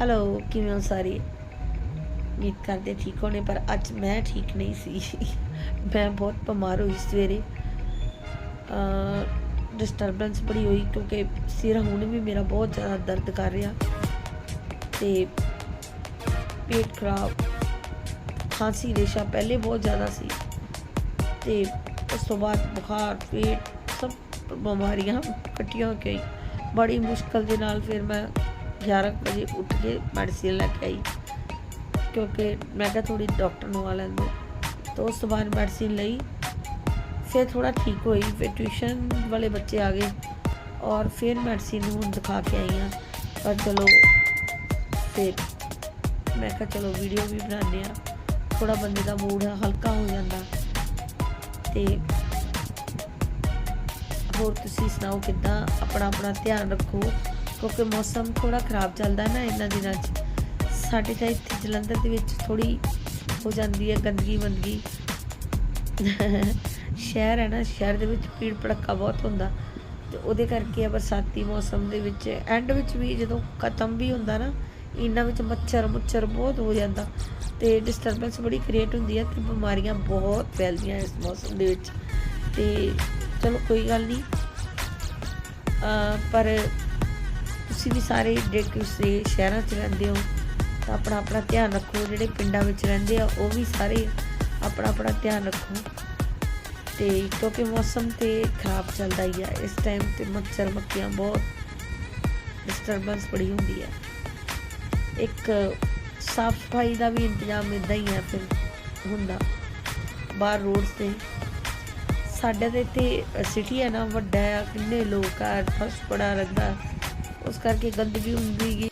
Hello ਕਿਵੇਂ ਹੋ ਸਾਰੇ? ਉਮੀਦ ਕਰਦੇ ਠੀਕ ਹੋਣੇ, ਪਰ ਅੱਜ ਮੈਂ ਠੀਕ ਨਹੀਂ ਸੀ। ਮੈਂ ਬਹੁਤ ਬਿਮਾਰ ਹੋਈ ਸਵੇਰੇ। ਡਿਸਟਰਬੈਂਸ ਬੜੀ ਹੋਈ ਕਿਉਂਕਿ ਸਿਰ ਹੁਣ ਵੀ ਮੇਰਾ ਬਹੁਤ ਜ਼ਿਆਦਾ ਦਰਦ ਕਰ ਰਿਹਾ। ਤੇ ਪੇਟ ਖਰਾਬ, ਖਾਂਸੀ ਰੇਸ਼ਾ ਪਹਿਲੇ ਬਹੁਤ ਜ਼ਿਆਦਾ ਸੀ। ਤੇ ਉਸ ਤੋਂ ਬਾਅਦ ਬੁਖਾਰ, ਪੇਟ ਸਭ ਬਿਮਾਰੀਆਂ ਇਕੱਠੀਆਂ ਹੋ ਕੇ ਆਈ ਬੜੀ ਮੁਸ਼ਕਲ ਦੇ ਨਾਲ ਫਿਰ ਮੈਂ 11 ਕੁ ਵਜੇ ਉੱਠ ਕੇ ਮੈਡੀਸਿਨ ਲੈ ਕੇ ਆਈ। ਕਿਉਂਕਿ ਮੈਂ ਕਿਹਾ ਥੋੜੀ ਡਾਕਟਰ ਨੂੰ ਆ ਲੈਂਦੇ। ਤਾਂ ਉਸ ਤੋਂ ਬਾਅਦ ਮੈਡੀਸਿਨ ਲਈ। ਫਿਰ ਥੋੜਾ ਠੀਕ ਹੋਈ। ਫਿਰ ਟਿਊਸ਼ਨ ਵਾਲੇ ਬੱਚੇ ਆ ਗਏ ਔਰ ਫਿਰ ਮੈਡੀਸਿਨ ਹੁਣ ਦਿਖਾ ਕੇ ਆਈ ਹਾਂ। ਪਰ ਚਲੋ ਫਿਰ ਮੈਂ ਕਿਹਾ ਚਲੋ ਵੀਡੀਓ ਵੀ ਬਣਾਉਂਦੇ ਆ ਥੋੜਾ ਬੰਦੇ ਦਾ ਮੂਡ ਹਲਕਾ ਹੋ ਜਾਂਦਾ। ਤੇ ਹੋਰ ਤੁਸੀਂ ਸੁਣਾਓ ਕਿੱਦਾਂ? ਆਪਣਾ ਆਪਣਾ ਧਿਆਨ ਰੱਖੋ। ਕਿਉਂਕਿ ਮੌਸਮ ਥੋੜਾ ਖਰਾਬ ਚੱਲਦਾ ਨਾ ਇਹਨਾਂ ਦਿਨਾਂ 'ਚ। ਸਾਡੇ ਤਾਂ ਇੱਥੇ ਜਲੰਧਰ ਦੇ ਵਿੱਚ ਥੋੜੀ ਹੋ ਜਾਂਦੀ ਹੈ ਗੰਦਗੀ ਬੰਦਗੀ ਸ਼ਹਿਰ ਹੈ ਨਾ, ਸ਼ਹਿਰ ਦੇ ਵਿੱਚ ਭੀੜ ਭੜੱਕਾ ਬਹੁਤ ਹੁੰਦਾ। ਤੇ ਉਹਦੇ ਕਰਕੇ ਆ ਬਰਸਾਤੀ ਮੌਸਮ ਦੇ ਵਿੱਚ ਐਂਡ ਵਿੱਚ ਵੀ ਜਦੋਂ ਖਤਮ ਵੀ ਹੁੰਦਾ ਨਾ, ਇਹਨਾਂ ਵਿੱਚ ਮੱਛਰ ਮੁੱਛਰ ਬਹੁਤ ਹੋ ਜਾਂਦਾ। ਤੇ ਡਿਸਟਰਬੈਂਸ ਬੜੀ ਕ੍ਰੀਏਟ ਹੁੰਦੀ ਹੈ ਤੇ ਬਿਮਾਰੀਆਂ ਬਹੁਤ ਫੈਲਦੀਆਂ ਇਸ ਮੌਸਮ ਦੇ ਵਿੱਚ। ਤੇ ਚਲੋ ਕੋਈ ਗੱਲ ਨਹੀਂ। ਪਰ ਤੁਸੀਂ ਵੀ ਸਾਰੇ ਡੇਕ ਦੇ ਸ਼ਹਿਰਾਂ 'ਚ ਰਹਿੰਦੇ ਹੋ, ਤਾਂ ਆਪਣਾ ਆਪਣਾ ਧਿਆਨ ਰੱਖੋ। ਜਿਹੜੇ ਪਿੰਡਾਂ ਵਿੱਚ ਰਹਿੰਦੇ ਆ, ਉਹ ਵੀ ਸਾਰੇ ਆਪਣਾ ਆਪਣਾ ਧਿਆਨ ਰੱਖੋ। ਤੇ ਕਿਉਂਕਿ ਮੌਸਮ ਤੇ ਖਰਾਬ ਚੱਲਦਾ ਹੀ ਆ, ਇਸ ਟਾਈਮ ਤੇ ਮੱਛਰ ਮੱਖੀਆਂ ਬਹੁਤ ਡਿਸਟਰਬੈਂਸ ਬੜੀ ਹੁੰਦੀ ਆ। ਇੱਕ ਸਾਫ਼ ਸਫ਼ਾਈ ਦਾ ਵੀ ਇੰਤਜ਼ਾਮ ਇਦਾਂ ਹੀ ਆ ਫਿਰ ਹੁੰਦਾ, ਬਾਹਰ ਰੋਡਸ ਤੇ। ਸਾਡੇ ਤੇ ਇੱਥੇ ਸਿਟੀ ਹੈ ਨਾ, ਵੱਡਾ ਆ, ਕਿੰਨੇ ਲੋਕ ਆ ਫਸ ਬੜਾ ਰਹਿੰਦਾ। ਉਸ ਕਰਕੇ ਗੰਦਗੀ ਹੁੰਦੀ ਗਈ